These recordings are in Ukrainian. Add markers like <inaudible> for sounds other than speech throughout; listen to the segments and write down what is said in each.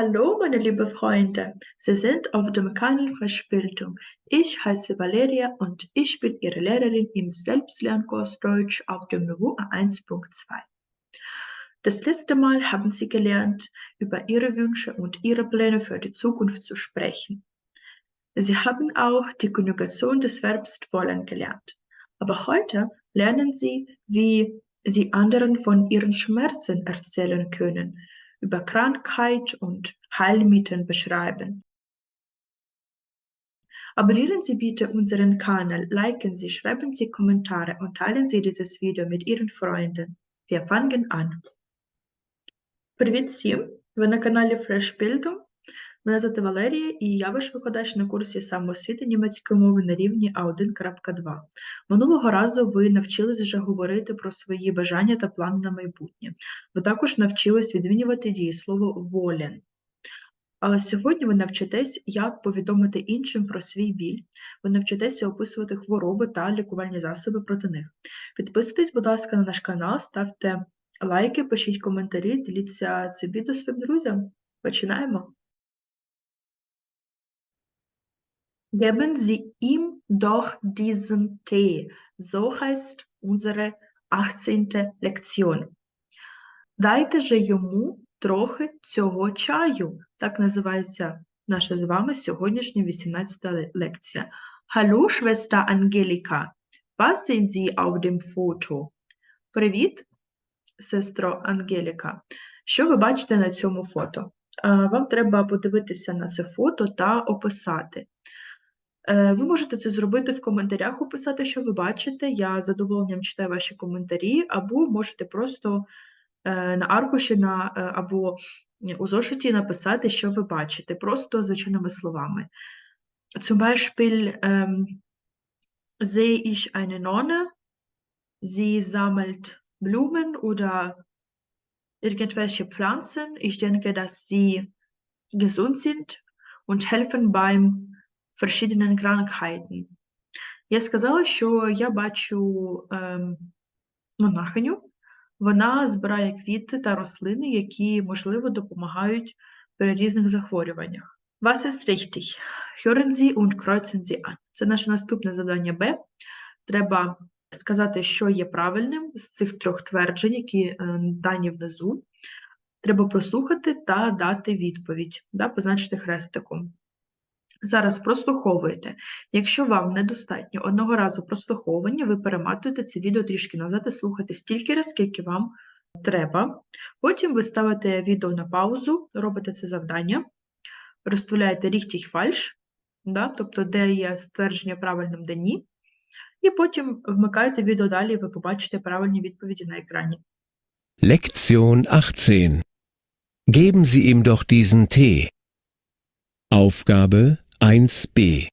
Hallo, meine liebe Freunde, Sie sind auf dem Kanal Verspätung. Ich heiße Valeria und ich bin Ihre Lehrerin im Selbstlernkurs Deutsch auf dem Niveau A1.2. Das letzte Mal haben Sie gelernt, über Ihre Wünsche und Ihre Pläne für die Zukunft zu sprechen. Sie haben auch die Konjugation des Verbs wollen gelernt. Aber heute lernen Sie, wie Sie anderen von Ihren Schmerzen erzählen können über Krankheit und Heilmittel beschreiben. Abonnieren Sie bitte unseren Kanal, liken Sie, schreiben Sie Kommentare und teilen Sie dieses Video mit Ihren Freunden. Wir fangen an. Привіт всім! Ви на каналі Fresh Bildung. Мене звати Валерія і я ваш викладач на курсі самоосвіти німецької мови на рівні А1.2. Минулого разу ви навчились вже говорити про свої бажання та плани на майбутнє. Ви також навчились відмінювати дієслово волен. Але сьогодні ви навчитесь, як повідомити іншим про свій біль, ви навчитеся описувати хвороби та лікувальні засоби проти них. Підписуйтесь, будь ласка, на наш канал, ставте лайки, пишіть коментарі, діліться це відео своїм друзям. Починаємо! Geben Sie ihm doch diesen Tee. So heißt unsere 18. Lektion. Дайте же йому трохи цього чаю. Так називається наша з вами сьогоднішня 18 лекція. Hallo, Schwester Angelika. Was sehen Sie auf dem Foto? Привіт, сестро Ангеліка. Що ви бачите на цьому фото? Вам треба подивитися на це фото та описати. Е, ви можете це зробити в коментарях, описати, що ви бачите. Я з задоволенням читаю ваші коментарі, або можете просто е, на аркуші на, е, або у зошиті написати, що ви бачите, просто звичайними словами. Zum Beispiel ähm, sehe ich eine Nonne, sie sammelt Blumen oder irgendwelche Pflanzen. Ich denke, dass sie gesund sind und helfen beim verschiedenen Krankheiten. Я сказала, що я бачу ем, монахиню, вона збирає квіти та рослини, які, можливо, допомагають при різних захворюваннях. Was ist richtig? Hören Sie und kreuzen Sie an. Це наше наступне завдання Б. Треба сказати, що є правильним з цих трьох тверджень, які е, дані внизу. Треба прослухати та дати відповідь, да, позначити хрестиком. Зараз прослуховуєте. Якщо вам недостатньо одного разу прослуховування, ви перематуєте це відео трішки назад і слухаєте стільки раз, скільки вам треба. Потім ви ставите відео на паузу, робите це завдання, розставляєте richtig falsch, да, тобто де є ствердження правильним, де ні. І потім вмикаєте відео далі, і ви побачите правильні відповіді на екрані. Lektion 18. Geben Sie ihm doch diesen Tee. Aufgabe 1b.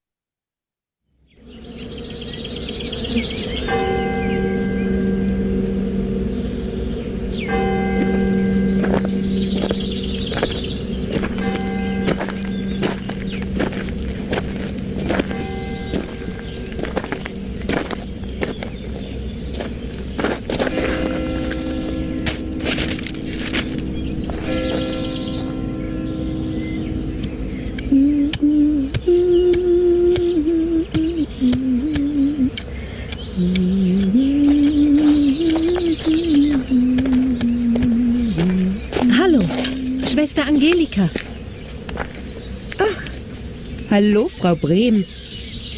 Hallo, Frau Brehm.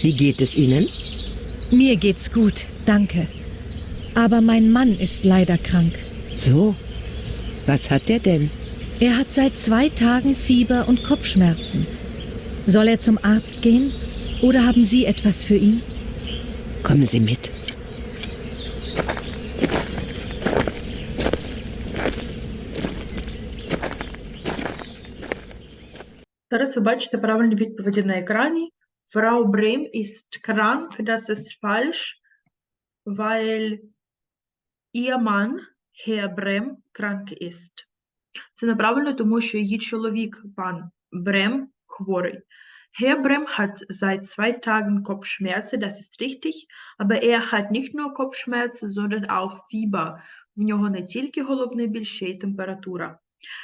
Wie geht es Ihnen? Mir geht's gut, danke. Aber mein Mann ist leider krank. So. Was hat er denn? Er hat seit zwei Tagen Fieber und Kopfschmerzen. Soll er zum Arzt gehen? Oder haben Sie etwas für ihn? Kommen Sie mit. Зараз ви бачите правильні відповіді на екрані. Frau Brehm ist krank, das ist falsch, weil ihr Mann, Herr Brehm, krank ist. Це неправильно, тому що її чоловік, пан Брем, хворий. Herr Brehm hat seit zwei Tagen Kopfschmerzen, das ist richtig, aber er hat nicht nur Kopfschmerzen, sondern auch Fieber. В нього не тільки головний біль, ще й температура.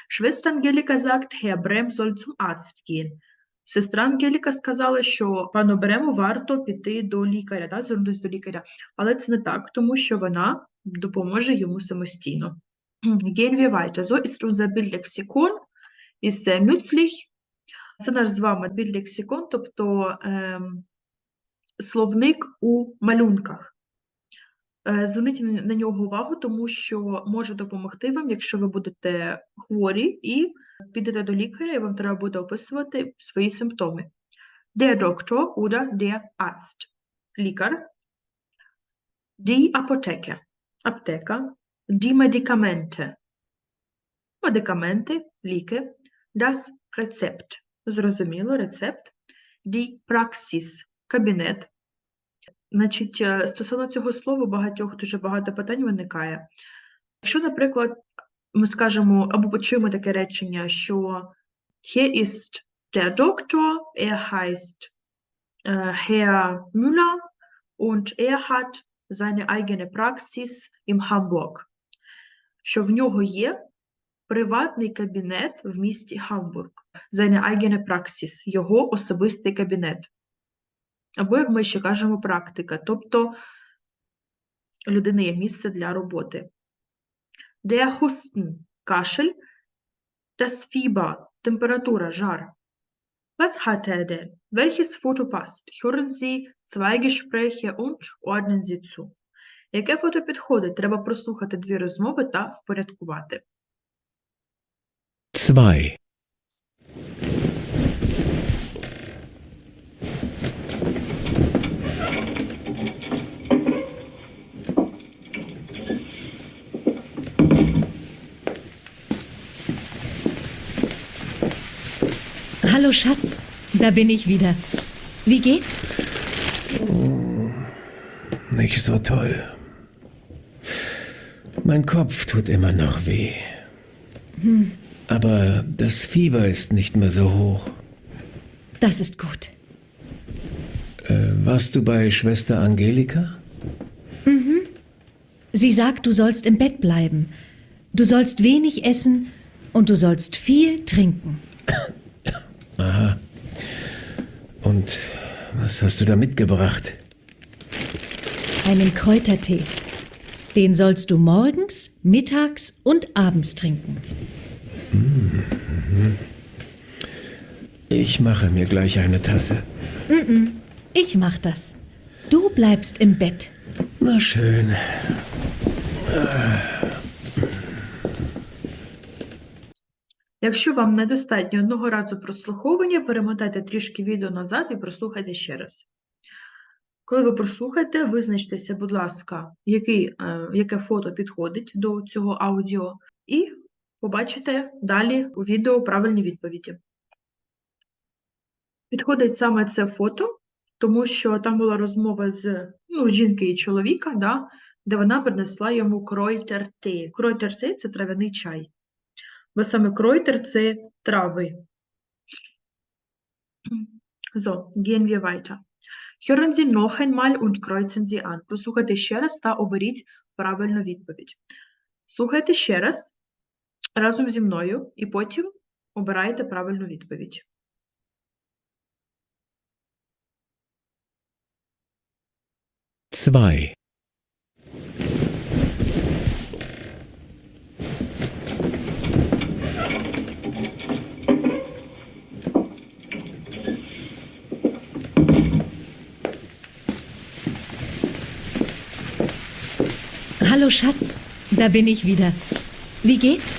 Schwester Angelika sagt, Herr Brem soll zum Arzt gehen. Сестра Ангеліка сказала, що пану Брему варто піти до лікаря, да, звернутися до лікаря. Але це не так, тому що вона допоможе йому самостійно. Gehen wir weiter. So ist unser Bildlexikon, ist sehr nützlich. Це наш з вами Bildlexikon, тобто ем, словник у малюнках. Е, Зверніть на нього увагу, тому що може допомогти вам, якщо ви будете хворі і підете до лікаря, і вам треба буде описувати свої симптоми. Der Doktor oder der Arzt. Лікар. Die Apotheke. Аптека. Die Medikamente. Медикаменти, ліки. Das Rezept. Зрозуміло, рецепт. Die Praxis. Кабінет. Значить, е, стосовно цього слова багатьох дуже багато питань виникає. Якщо, наприклад, ми скажемо або почуємо таке речення, що hier ist der Doktor, er heißt äh, Herr Müller und er hat seine eigene Praxis in Hamburg. Що в нього є приватний кабінет в місті Гамбург. Seine eigene Praxis, його особистий кабінет. Або, як ми ще кажемо, практика, тобто у людини є місце для роботи. Der кашель, das Temperatura, жар. Was hat er denn? Welches Foto passt? Hören Sie zwei Gespräche und ordnen Sie zu. Яке фото підходить? Треба прослухати дві розмови та впорядкувати. 2. Hallo Schatz, da bin ich wieder. Wie geht's? Nicht so toll. Mein Kopf tut immer noch weh. Aber das Fieber ist nicht mehr so hoch. Das ist gut. Äh, warst du bei Schwester Angelika? Sie sagt, du sollst im Bett bleiben. Du sollst wenig essen und du sollst viel trinken. <coughs> Und was hast du da mitgebracht? Einen Kräutertee. Den sollst du morgens, mittags und abends trinken. Ich mache mir gleich eine Tasse. Ich mach das. Du bleibst im Bett. Na schön. Якщо вам недостатньо одного разу прослуховування, перемотайте трішки відео назад і прослухайте ще раз. Коли ви прослухаєте, визначтеся, будь ласка, який, е, яке фото підходить до цього аудіо, і побачите далі у відео правильні відповіді. Підходить саме це фото, тому що там була розмова з ну, жінки і чоловіка, да, де вона принесла йому кройтер-те. Кройтер-те – це трав'яний чай. Бо саме кройтер – це трави. So, gehen wir weiter. Hören Sie noch einmal und kreuzen Sie an. Послухайте ще раз та оберіть правильну відповідь. Слухайте ще раз разом зі мною і потім обирайте правильну відповідь. Zwei. Hallo Schatz, da bin ich wieder. Wie geht's?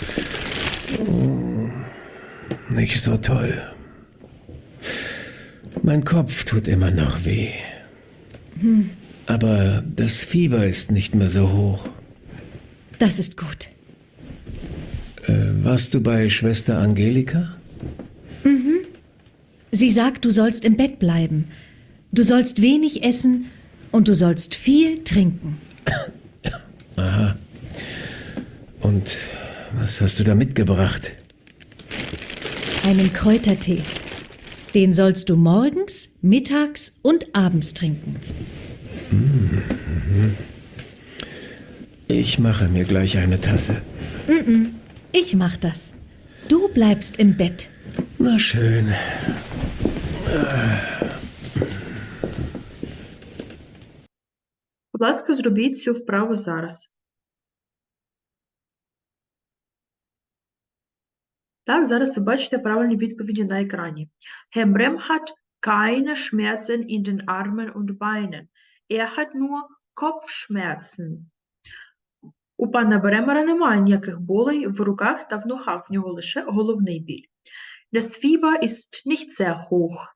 Nicht so toll. Mein Kopf tut immer noch weh. Aber das Fieber ist nicht mehr so hoch. Das ist gut. Äh, warst du bei Schwester Angelika? Sie sagt, du sollst im Bett bleiben. Du sollst wenig essen und du sollst viel trinken. <laughs> Und was hast du da mitgebracht? Einen Kräutertee. Den sollst du morgens, mittags und abends trinken. Ich mache mir gleich eine Tasse. Ich mach das. Du bleibst im Bett. Na schön. Будь ласка, зробіть цю вправу зараз. Так, зараз ви бачите правильні відповіді на екрані. Herr Brem hat keine Schmerzen in den Armen und Beinen. Er hat nur Kopfschmerzen. У пана Бремера немає ніяких болей в руках та в ногах, в нього лише головний біль. Das Fieber ist nicht sehr hoch.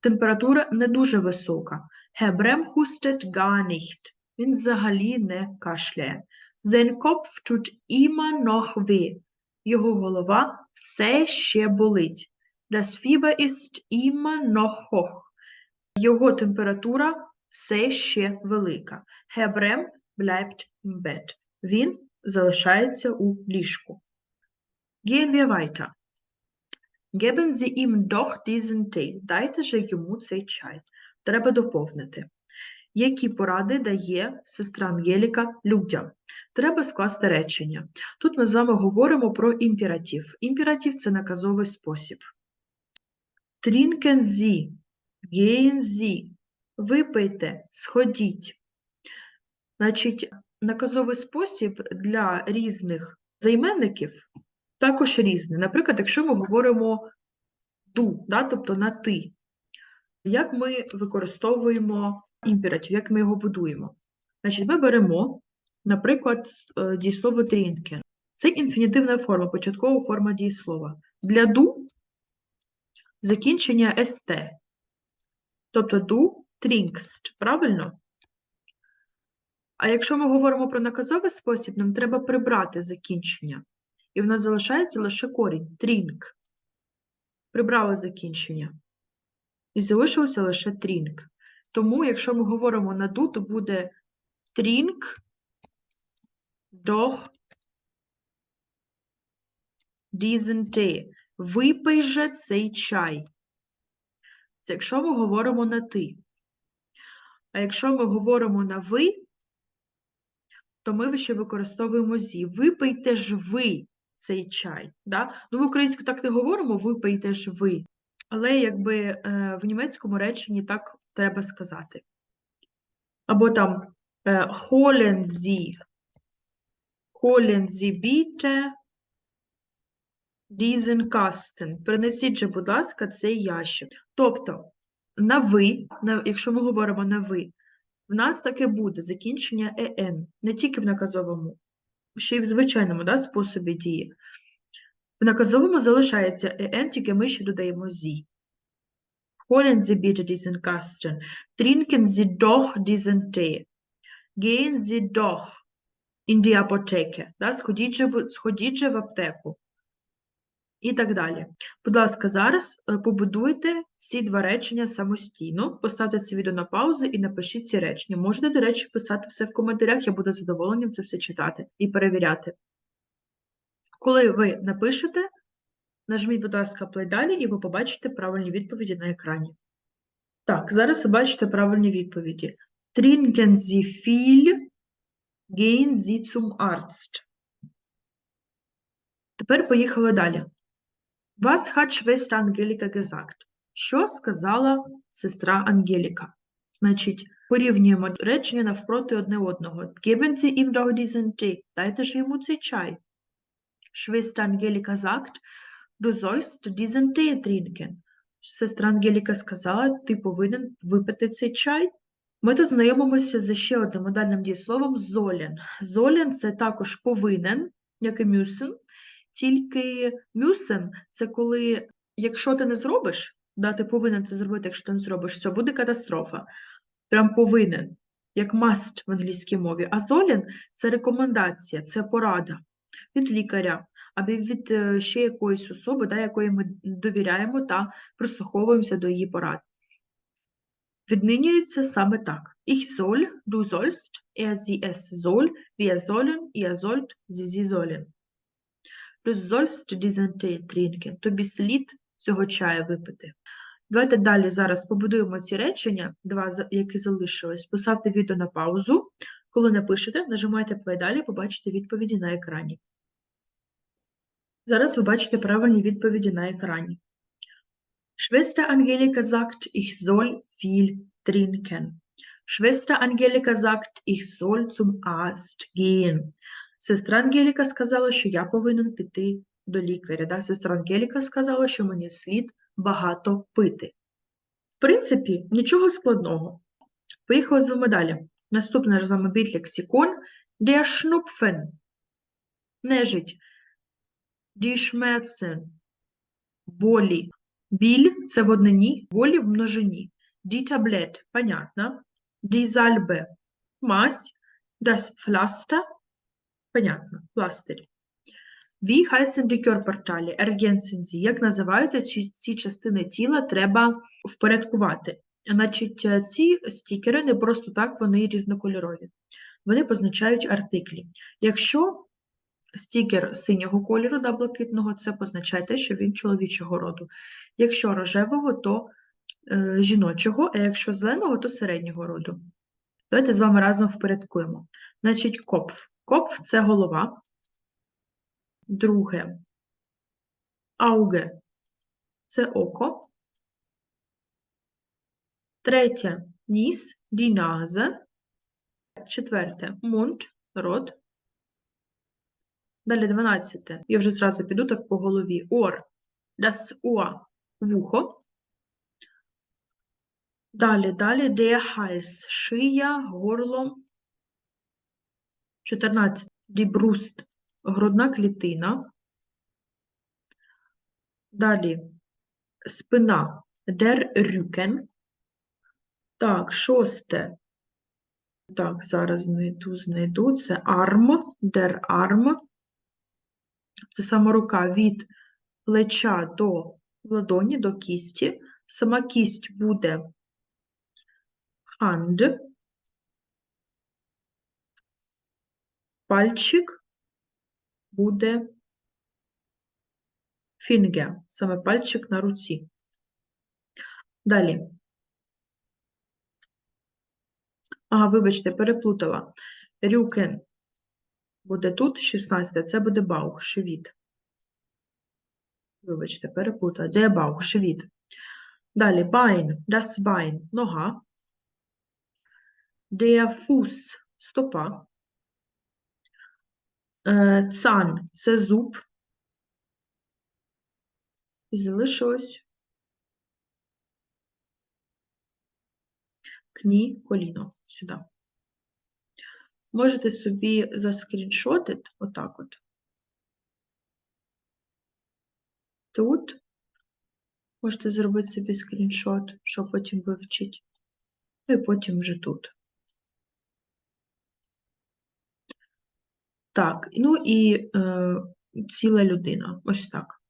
Температура не дуже висока. Herr Brem hustet gar nicht. Він взагалі не кашляє. Sein Kopf tut immer noch weh. Його голова все ще болить. Das Fieber ist immer noch hoch. Його температура все ще велика. Herr bleibt im Bett. Він залишається у ліжку. Gehen wir weiter. Geben Sie ihm doch diesen Tee. Дайте же йому цей чай. Треба доповнити. Які поради дає сестра Ангеліка людям? Треба скласти речення. Тут ми з вами говоримо про імператив. Імператив – це наказовий спосіб. Trinken Sie, gehen Sie, випийте, сходіть. Значить, наказовий спосіб для різних займенників також різний. Наприклад, якщо ми говоримо ду, да, тобто на ти, як ми використовуємо імператив, як ми його будуємо? Значить, ми беремо, наприклад, е, дієслово трінкен. Це інфінітивна форма, початкова форма дієслова. Для ду закінчення ст. Тобто ду трінкст, правильно? А якщо ми говоримо про наказовий спосіб, нам треба прибрати закінчення. І в нас залишається лише корінь трінк. Прибрали закінчення. І залишилося лише трінк. Тому, якщо ми говоримо на ду, то буде трінк doch diesen. Випий же цей чай. Це якщо ми говоримо на ти. А якщо ми говоримо на ви, то ми ще використовуємо зі. Випийте ж ви цей чай. Да? Ну, в українську так не говоримо, випийте ж ви. Але якби е, в німецькому реченні так треба сказати. Або там е, holen Sie, holen Sie bitte diesen Kasten. Принесіть же, будь ласка, цей ящик. Тобто, на ви, на, якщо ми говоримо на ви, в нас таке буде закінчення «en», не тільки в наказовому, ще й в звичайному да, способі дії. В наказовому залишається «en», тільки ми ще додаємо «sie». Holen Sie bitte diesen Kasten. Trinken Sie doch diesen Tee. Gehen Sie doch in die. Да, сходіть, сходіть в аптеку. І так далі. Будь ласка, зараз е, побудуйте ці два речення самостійно, поставте це відео на паузу і напишіть ці речення. Можете, до речі, писати все в коментарях, я буду задоволенням це все читати і перевіряти. Коли ви напишете, нажміть, будь ласка, play далі, і ви побачите правильні відповіді на екрані. Так, зараз ви бачите правильні відповіді. Trinken Sie viel, gehen Sie zum Arzt. Тепер поїхали далі. Was hat Schwester Ангеліка gesagt? Що сказала сестра Ангеліка? Значить, порівнюємо речення навпроти одне одного. Geben Sie ihm doch diesen Tee. Дайте ж йому цей чай. Schwester Ангеліка sagt, du sollst diesen Tee trinken. Сестра Ангеліка сказала, ти повинен випити цей чай. Ми тут знайомимося з ще одним модальним дієсловом «sollen». «Sollen» – це також повинен, як і «müssen», тільки «müssen» – це коли, якщо ти не зробиш, да, ти повинен це зробити, якщо ти не зробиш, все, буде катастрофа. Прям повинен, як must в англійській мові. А «sollen» – це рекомендація, це порада від лікаря або від е, ще якоїсь особи, да, якої ми довіряємо та прислуховуємося до її порад. Відмінюється саме так. Ich soll, du sollst, er, sie, es soll, wir sollen, ihr sollt, sie, sie sollen. Du sollst diesen Tee trinken. Тобі слід цього чаю випити. Давайте далі зараз побудуємо ці речення, два, які залишились. Поставте відео на паузу. Коли напишете, нажимайте play далі, побачите відповіді на екрані. Зараз ви бачите правильні відповіді на екрані. Schwester Angelika sagt, ich soll viel trinken. Schwester Angelika sagt, ich soll zum Arzt gehen. Сестра Ангеліка сказала, що я повинен піти до лікаря. Да? Сестра Ангеліка сказала, що мені слід багато пити. В принципі, нічого складного. Поїхали з вами далі. Наступний з вами бітлексикон. Der Schnupfen. Нежить. Die Schmerzen. Болі. Біль – це в однині, болі в множині. Die Tablette – понятно. Die Salbe – мазь. Das Pflaster – понятно, пластирь. Wie heißen die Körperteile? Ergänzen Sie. Як називаються ці частини тіла, треба впорядкувати. Значить, е, ці стікери не просто так, вони різнокольорові. Вони позначають артиклі. Якщо стікер синього кольору да блакитного, це позначає те, що він чоловічого роду. Якщо рожевого, то е, жіночого, а якщо зеленого, то середнього роду. Давайте з вами разом впорядкуємо. Значить, копф. Копф – це голова. Друге. Ауге – це око. Третє – ніс, die Nase. Четверте – мунд, рот. Далі 12. Я вже зразу піду так по голові. Ор. Das Ohr. Вухо. Далі, далі. Der Hals. Шия, горло. 14. Die Brust. Грудна клітина. Далі. Спина. Der Rücken. Так, шосте. Так, зараз знайду, знайду. Це arm. Der Arm. Це сама рука від плеча до ладоні, до кісті. Сама кість буде hand. Пальчик буде finger, саме пальчик на руці. Далі. Ага, вибачте, переплутала. Рюкен буде тут 16, це буде баух, живіт. Вибачте, переплутала. Де баух, живіт. Далі Bein, das Bein, нога. Der Fuß, стопа. Е, Цан – це зуб. І залишилось кні, коліно, сюди. Можете собі заскріншотити отак от. Тут можете зробити собі скріншот, щоб потім вивчити. Ну і потім вже тут. Так, ну і е, ціла людина. Ось так.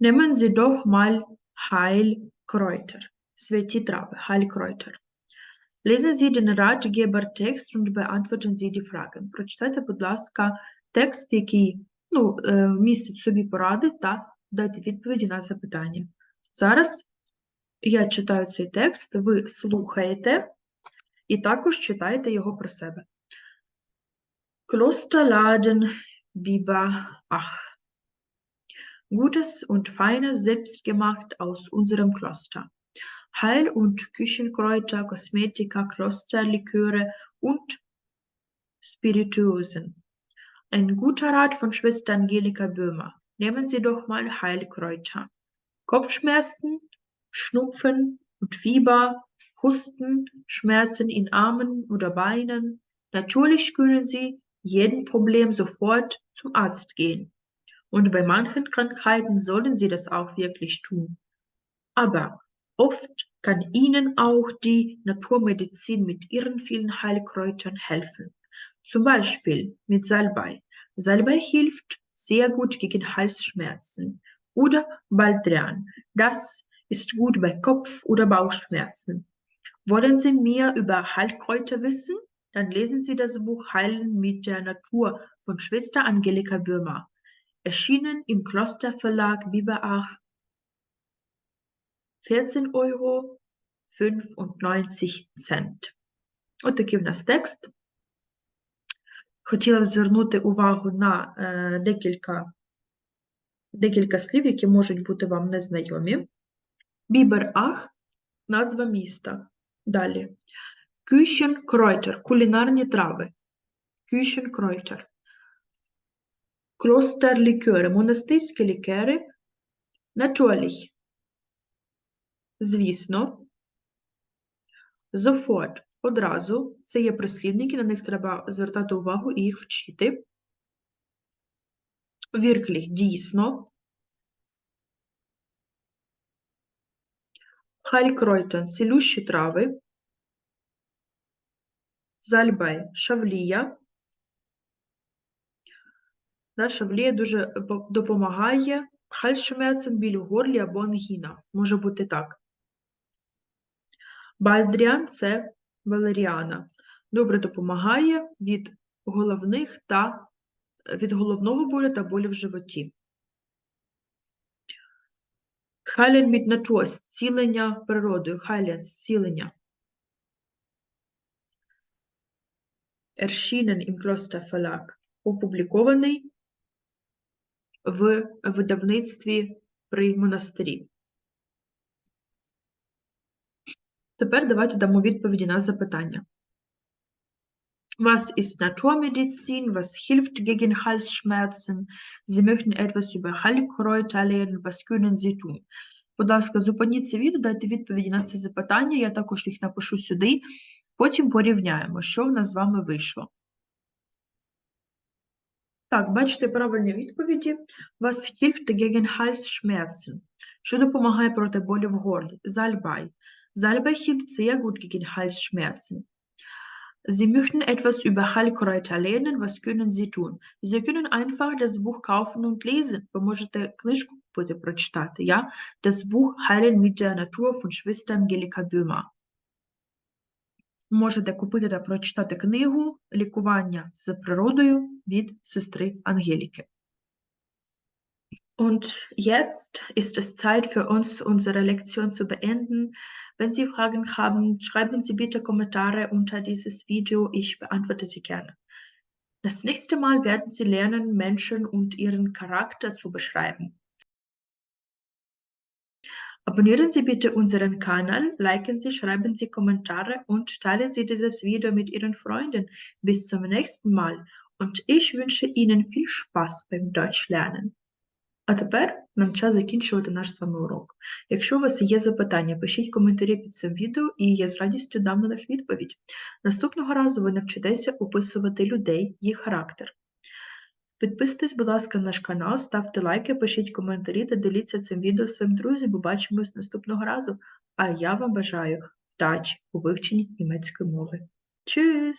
Nehmen Sie doch mal Heilkräuter. Святі трави, Heilkräuter. Lesen Sie den Ratgebertext und beantworten Sie die Fragen. Прочитайте, будь ласка, текст, який ну, е, містить собі поради та дайте відповіді на запитання. Зараз я читаю цей текст, ви слухаєте і також читаєте його про себе. Klosterladen Biberach. Gutes und Feines selbstgemacht aus unserem Kloster. Heil- und Küchenkräuter, Kosmetika, Klosterliköre und Spirituosen. Ein guter Rat von Schwester Angelika Böhmer. Nehmen Sie doch mal Heilkräuter. Kopfschmerzen, Schnupfen und Fieber, Husten, Schmerzen in Armen oder Beinen. Natürlich können Sie jeden Problem sofort zum Arzt gehen. Und bei manchen Krankheiten sollen Sie das auch wirklich tun. Aber oft kann Ihnen auch die Naturmedizin mit ihren vielen Heilkräutern helfen. Zum Beispiel mit Salbei. Salbei hilft sehr gut gegen Halsschmerzen. Oder Baldrian. Das ist gut bei Kopf- oder Bauchschmerzen. Wollen Sie mehr über Heilkräuter wissen? Dann lesen Sie das Buch Heilen mit der Natur von Schwester Angelika Böhmer. Erschienen im Klosterverlag Biberach 14 Euro 95 Cent. От такий в нас текст. хотіла б звернути увагу на е, декілька, декілька слів, які можуть бути вам незнайомі. Бібер-Ах – назва міста. Далі. Küchenkräuter – кулінарні трави. Küchenkräuter. Klosterliköre – монастирські лікери. Natürlich – звісно. Sofort – одразу. Це є прислівники, на них треба звертати увагу і їх вчити. Wirklich – дійсно. Heilkräuter – цілющі трави. Зальбай – шавлія. Да, шавлія дуже допомагає. Хальшмецен біль у горлі або ангіна. Може бути так. Бальдріан – це валеріана. Добре допомагає від головних та від головного болю та болю в животі. Хайлен Natur – зцілення природою. Хайлен – зцілення. Erschienen im Kloster. Опублікований в видавництві при монастирі. Тепер давайте дамо відповіді на запитання. Was ist Naturmedizin? Was hilft gegen Halsschmerzen? Sie möchten etwas über Heilkräuter lernen. Was können Sie tun? Будь ласка, зупиніться відео, дайте відповіді на це запитання. Я також їх напишу сюди. Потім порівняємо, що в нас з вами вийшло. Так, бачите правильні відповіді. Was hilft gegen Halsschmerzen? Що допомагає проти болю в горлі? Salbei. Salbei hilft sehr gut gegen Halsschmerzen. Sie möchten etwas über Heilkräuter lernen. Was können Sie tun? Sie können einfach das Buch kaufen und lesen. Ви можете книжку купити, прочитати. Ja? Das Buch Heilen mit der Natur von Schwester Angelika Böhmer. Можете купити та прочитати книгу Лікування з природою від сестри Ангеліки. Und jetzt ist es Zeit für uns, unsere Lektion zu beenden. Wenn Sie Fragen haben, schreiben Sie bitte Kommentare unter dieses Video. Ich beantworte sie gerne. Das nächste Mal werden Sie lernen, Menschen und ihren Charakter zu beschreiben. Abonnieren Sie bitte unseren Kanal, liken Sie, schreiben Sie Kommentare und teilen Sie dieses Video mit Ihren Freunden. Bis zum nächsten Mal und ich wünsche Ihnen viel Spaß beim Deutschlernen. А тепер нам час закінчувати наш з вами урок. Якщо у вас є запитання, пишіть коментарі під цим відео, і я з радістю дам на них відповідь. Наступного разу ви навчитеся описувати людей, їх характер. Підписуйтесь, будь ласка, на наш канал, ставте лайки, пишіть коментарі та діліться цим відео своїм друзям. Побачимось наступного разу. А я вам бажаю вдачі у вивченні німецької мови. Tschüss!